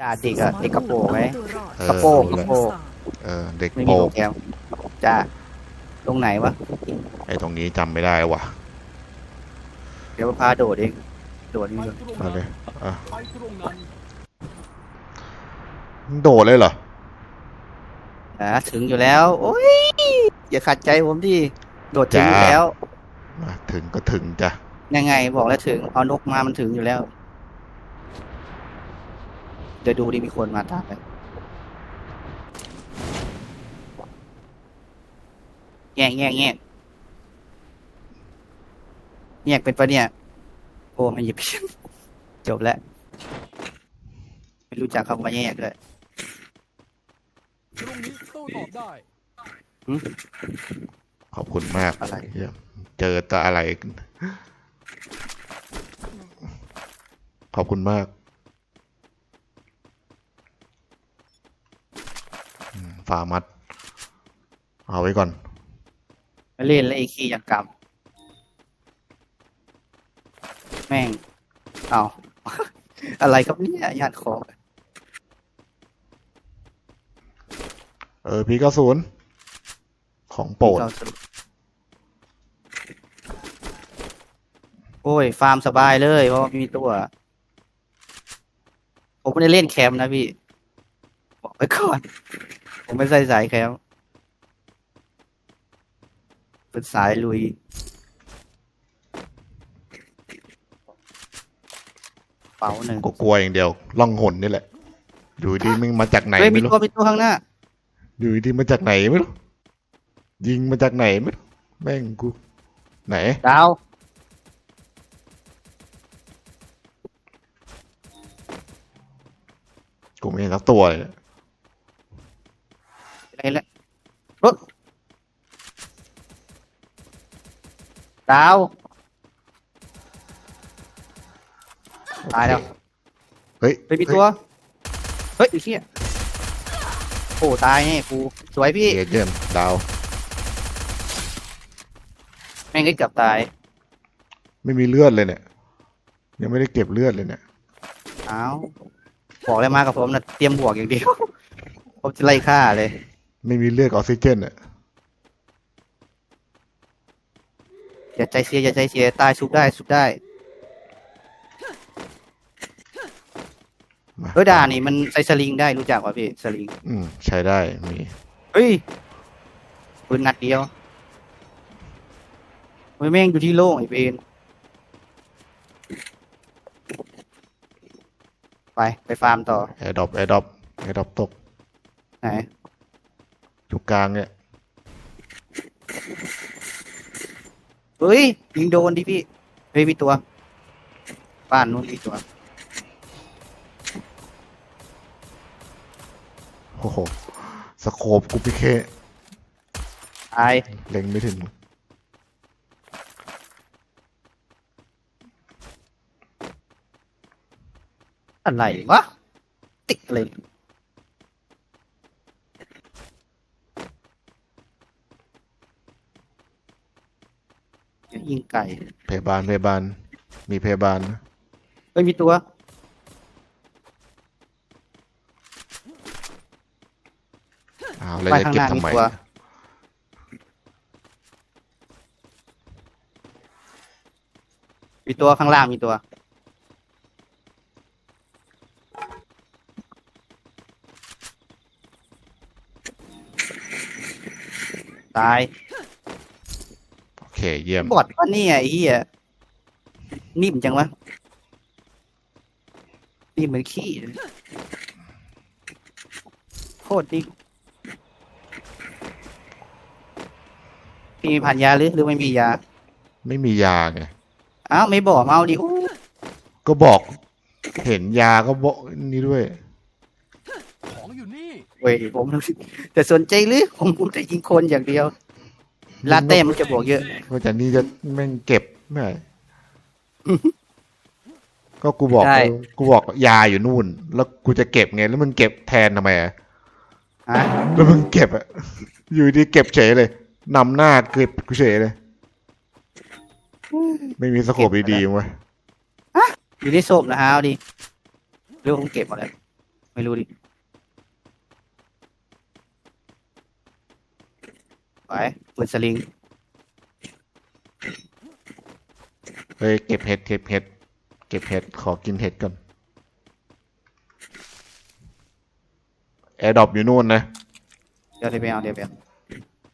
จ่าเด็กอะเด็กกระโปรงไหมเอกระโปรงรู้กระแล้วโปรงเออเด็กไม่โปมีกโปรแกรมจ่าตรงไหนวะ ไอ้ตรงนี้จำไม่ได้ว่ะเดี๋ยวพาโดดเอง โดดนี่ก่อนมาเลยอะไปตรงนั้นมึงโดดเลยเหรอนะถึงอยู่แล้ว โอ้ย อย่าขัดใจผมดิ โดดถึงอยู่จ้าแล้ว มาถึงก็ถึงจ้ะยังไงบอกแล้วถึง เอานกมามันถึงอยู่แล้ว เดี๋ยวดูดิมีคนมาตามไปแง่งแง่งแง่งแง่งเป็นปะเนี่ย โอ้ไม่หยิบจบแล้ว ไม่รู้จักคำว่าแง่งด้วยตรงนี้โต้ตอบได้ขอบคุณมากอะไรเหี้ยเจอแต่อะไร ขอบคุณมากอืม ฟามัด เอาไว้ก่อนมาเล่นแล้วไอ้ขี้ยันกรรมแม่ง เอา อะไรครับเนี่ยญาติของเออพีเก้าศูนย์ของโปรดเราสรุปโอ้ย ฟาร์มสบายเลยเพราะว่าไม่มีตัว ผมไม่ได้เล่นแคมป์นะพี่ บอกไว้ก่อน ผมไม่ใส่สายแคมป์เป็นสายลุย เป๋าหนึ่งก็กลัวอย่างเดียวล่องหนนี่แหละ อยู่ดีมึงมาจากไหนเฮ้ยมีไม่รู้ตัวมีตัวข้างหน้า อยู่ดีมาจากไหนไม่รู้ยิงมาจากไหนไม่รู้แม่งกู ไหน ดาว กูไม่เห็นสักตัวเลยเนี่ย อะไรแล้ว รถดาว ตายแล้ว เฮ้ยไปมีตัว เฮ้ยไอ้เหี้ยโอ้ตายแน่กู สวยพี่ เฮ้ยเยี่ยมดาว แม่งก็เกือบตาย ไม่มีเลือดเลยเนี่ย ยังไม่ได้เก็บเลือดเลยเนี่ย เอ้าบอกเลยมากับผมนะเตรียมบวกอย่างเดียว ผมจะไล่ฆ่าเลย ไม่มีเลือดกับออกซิเจนอะอย่าใจเสียอย่าใจเสียตายชุบได้ชุบได้มาเฮ้ยด่านี่มันใส่สลิงได้รู้จักป่ะพี่สลิงอืมใช้ได้มีเฮ้ยปืนนัดเดียวเฮ้ยแม่งอยู่ที่โล่งไอ้เวนไป ไปฟาร์มต่อแอร์ดรอปแอร์ดรอปแอร์ดรอปตกไหนอยู่ กลางเนี่ยเฮ้ยยิงโดนดิพี่เฮ้ยมีตัว บ้านนู้นมีตัวโอ้โหสโคปกูพี่เคตายเล็งไม่ถึง อะไรวะ ติดเลย ยิงไก่พยาบาลพยาบาล มีพยาบาลนะเฮ้ยมีตัว อ้าวแล้วไปจะข้างเก็หบน้าทำมีไมตัว มีตัวข้างล่างมีตัว ตายโอ เคเยี่ยม บอดปะเนี่ยไอ้เหี้ยนิ่มจังวะนิ่มเหมือนขี้เลยโคตรนิ่มพี่มีพันยาหรือหรือไม่มียา ไม่มียาไง อ้าวไม่บอกมาเอาดิอู้ก็บอก เห็นยาก็บอกนี่ด้วย ของอยู่นี่ เว้ยผม แต่สนใจหรือผมผมจะยิงคนอย่างเดียว ลาเต้มันจะบวกเยอะก็จากนี้จะแม่งเก็บไม่ก็กูบอกใช่กูบอกยาอยู่นู่น แล้วกูจะเก็บไง แล้วมึงเก็บแทนทำไมอะฮะแล้วมึงเก็บอะอยู่ดีเก็บเฉยเลยนำหน้าเก็บกูเฉยเลย ไม่มีสโคปดีๆมั้ยอยู่ในศพนะฮะเอาดิเรื่องผมเก็บหมดเลยไม่รู้ดิ ไปปืนสลิงเฮ้ยเก็บเห็ดเก็บเห็ดเก็บเห็ดขอกินเห็ดก่อนแอร์ดรอปอยู่นู่นนะเดี๋ยวเดี๋ยวไปเอาเดี๋ยวไปเอา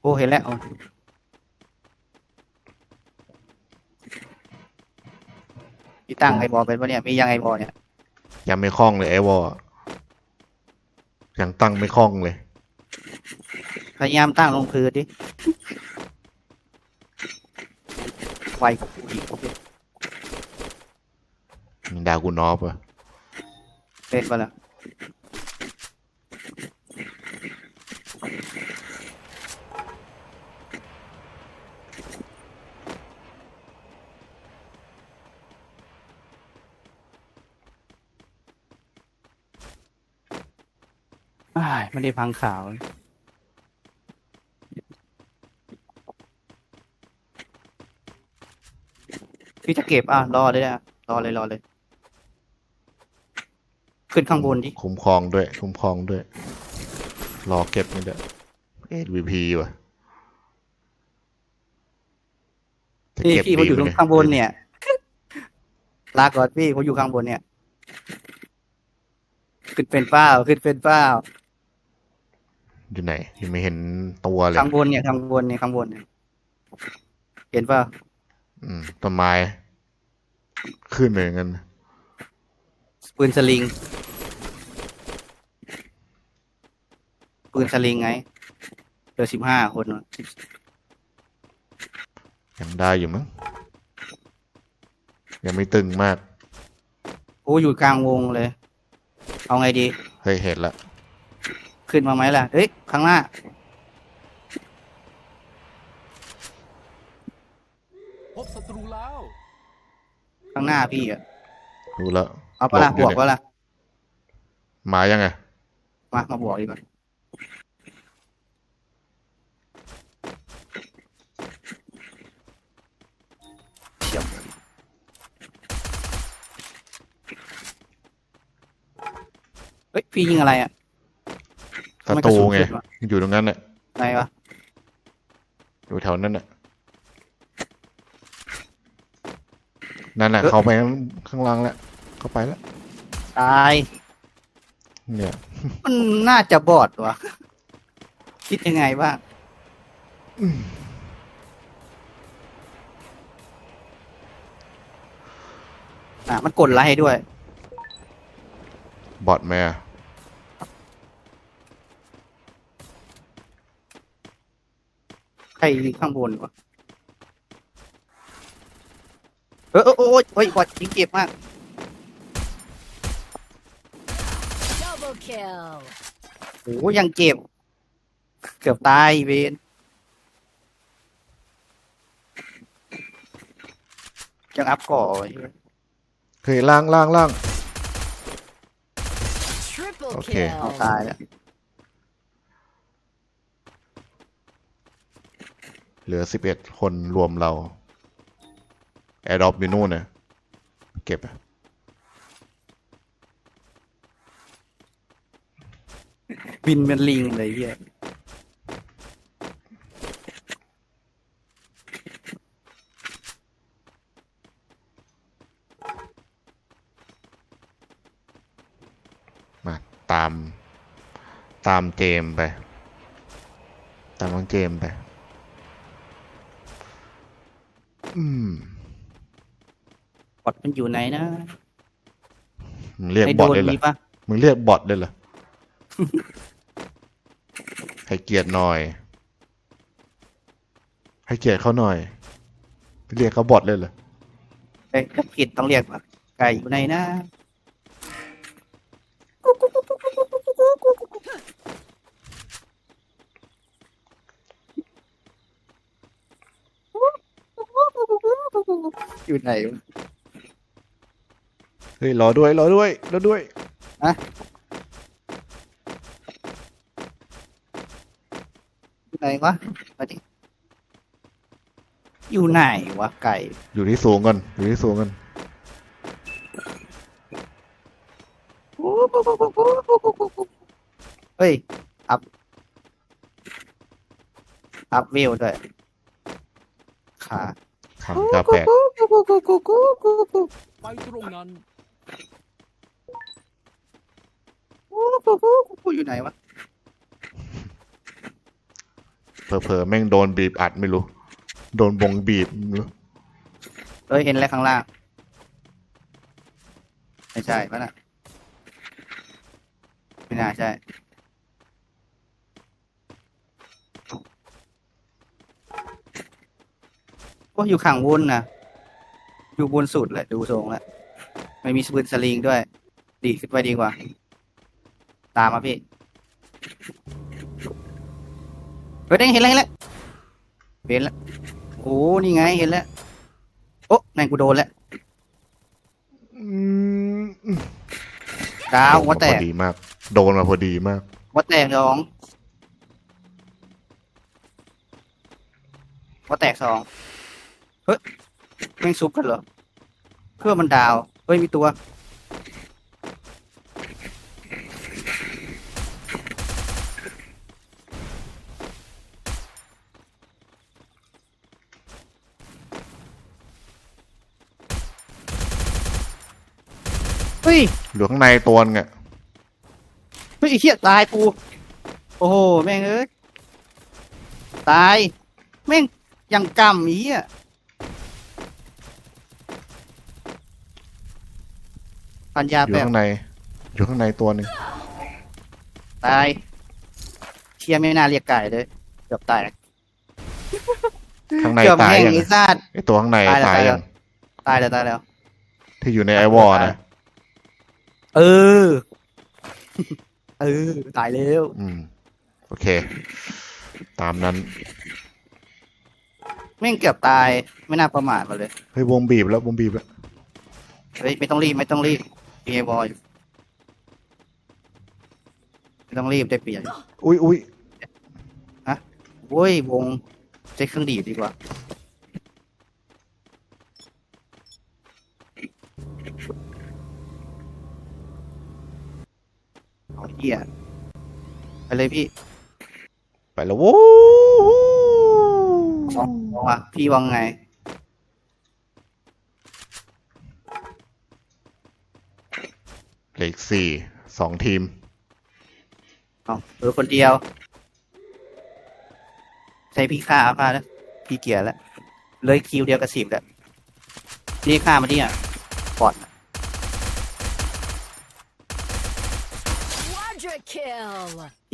โอ้เห็นแล้วเอาพี่ตั้งไอ้บอเป็นปะเนี่ยมียังไอ้บอเนี่ยยังไม่คล่องเลยไอวอลยังตั้งไม่คล่องเลยพยายามตั้งลงพื้นดิ ไวกว่ากูอีกมีดากูนอฟอะเป็นปะล่ะอ้ายไม่ได้พังข่าว พี่จะเก็บอะรอเลยอะรอเลยรอเลย ขึ้นข้างบนดิคุ้มครองด้วยคุ้มครองด้วย รอเก็บนี่แหละเอ็ดวีพีว่ะจะพี่เก็บพี่ผมอยู่ตดีรงไหมข้างบนเนี่ยลาก่อนพี่ผมอยู่ข้างบนเนี่ย ขึ้นเป็นเป้าขึ้นเป็นเป้าอยู่ไหนยังไม่เห็นตัวเลย ข้างบนเนี่ยข้างบนเนี่ยข้างบนเนี่ยเห็นเปล่า อืมต้นไม้ ขึ้นเลยงั้นปืนสลิง ปืนสลิงไงเดือสิบห้าคนวะยังได้อยู่มั้งยังไม่ตึงมาก โอ้อยู่กลางวงเลย เอาไงดี เฮ้ยเห็นละ ขึ้นมาไหมล่ะ เฮ้ย ข้างหน้า พบศัตรูแล้ว ข้างหน้าพี่อะรู้แล้วเอาปะล่ะบบอยู่วกเนี่ยปะล่ะมายังไง มามาบวกดีกว่าเดี๋ยวเฮ้ย พี่ยิงอะไรอะศัทำมตรูกะสุนไงขึ้นวะอยู่ตรงนั้นน่ะไหนวะ อยู่แถวนั้นน่ะ นั่นน่ะเขาไปข้างล่างแล้วเข้าไปแล้วตาย เนี่ยมันน่าจะบอดวะคิดยังไงบ้างอะมันกดไลค์ให้ด้วย บอดไหมอะใครข้างบนวะ เออเออโอ้ยโอ้ยบอดยิงเจ็บมาก Double kill. โอ้ยยังเจ็บ เกือบตายเวนยังอัพก่อไว้เฮ้ยล่างล่างล่าง Triple Okay. เอา kill. ตายแล้วเหลือสิบเอ็ดคนรวมเรา แอร์ดรอปอยู่นู่นน่ะเก็บอะบินเป็นลิงเลยเฮียมาตาม ตามเจมส์ไป ตามน้องเจมส์ไป อืม บอดมันอยู่ไหนนะมึงเรียกในบโดอทนเลยเหรมีอปะมึงเรียกบอทเลยเหรอให้เกียรติหน่อย ให้เกียรติเขาหน่อยไปเรียกเขาบอทเลยเหรอเอ้ยถ้าผิดต้องเรียกว่าไก่อยู่ไหนนะอยู่ไหนวะ เฮ้ยรอด้วยรอด้วยรอด้วยอยู่ไหนวะมาดิอยู่ไหนวะไก่ อยู่ที่สูงก่อนอยู่ที่สูงก่อนโอ้เฮ้ย อัพ อัพวิวด้วยขาขังกาแปลกไปตรงนั้น อยู่ไหนวะเผลอๆแม่งโดนบีบอัดไม่รู้ โดนบงบีบไม่รู้เอ้ยเห็นแล้วข้างล่าง ไม่ใช่ปะน่ะไม่น่าใช่ก็อยู่ข้างบนนะอยู่บนสุดแหละ ดูทรงแล้วไม่มีปืนสลิงด้วย ดีขึ้นไปดีกว่า ตามมาพี่เฮ้ยเด้งเห็นแล้วเห็นแล้วเห็นแล้วโอ้นี่ไงเห็นแล้วโอ้แม่งกูโดนแล้วอืมดาวหัวแตพอกดีมาก โดนมาพอดีมากหัวแตกสองหัวแตกสองเฮ้ยแม่งซุปกันเหรอเพื่อมันดาวเฮ้ยมีตัว เฮ้ยอยู่ข้างในตัวนึงอะเฮ้ยไอ้เหี้ยตายกู โอ้โห แม่งเอ้ย ตาย แม่งยังกำอีอะพันยาอยู่แป๊บข้างใน อยู่ข้างในตัวหนึ่งตาย เชียไม่น่าเรียกไก่เลย เกือบตายข้างในเกือบตายแห้งยังไอ้ซาดไอตัวข้างในตายแล้วตายตายแล้ยัวงตายแล้วตายแล้ว ที่อยู่ในไอวอลนะ เออ เออ ตายแล้ว อืม โอเค ตามนั้น แม่งเกือบตาย ไม่น่าประมาทมาเลย เฮ้ยวงบีบแล้ววงบีบแล้วเฮ้ยไม่ต้องรีบไม่ต้องรีบมีไอ้บอยอยู่ไม่ต้องรีบได้เปลี่ยนอุ้ยอุ้ยโว้ยวงใช้เครื่องดีดดีกว่า เอาเหี้ยไปเลยพี่ไปแล้วโว้สองสองว่ะพี่วังไง เหลืออีกสี่สองทีม เอาเออคนเดียว ใช้พี่ฆ่าเอาฆ่าแล้วพี่เกียร์แล้ว เลยคิวเดียวกับสิบแล้วนี่ฆ่ามาที่อะปอด Quadra kill.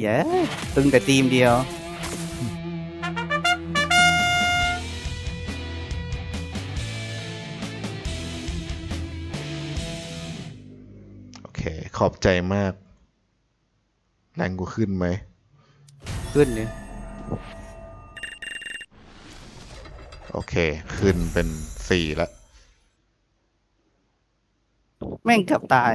เย้ตึงแต่ทีมเดียวโอเคขอบใจมาก แรงกูขึ้นไหม ขึ้นเลยโอเค ขึ้นเป็นสี่แล้วแม่งเกือบตาย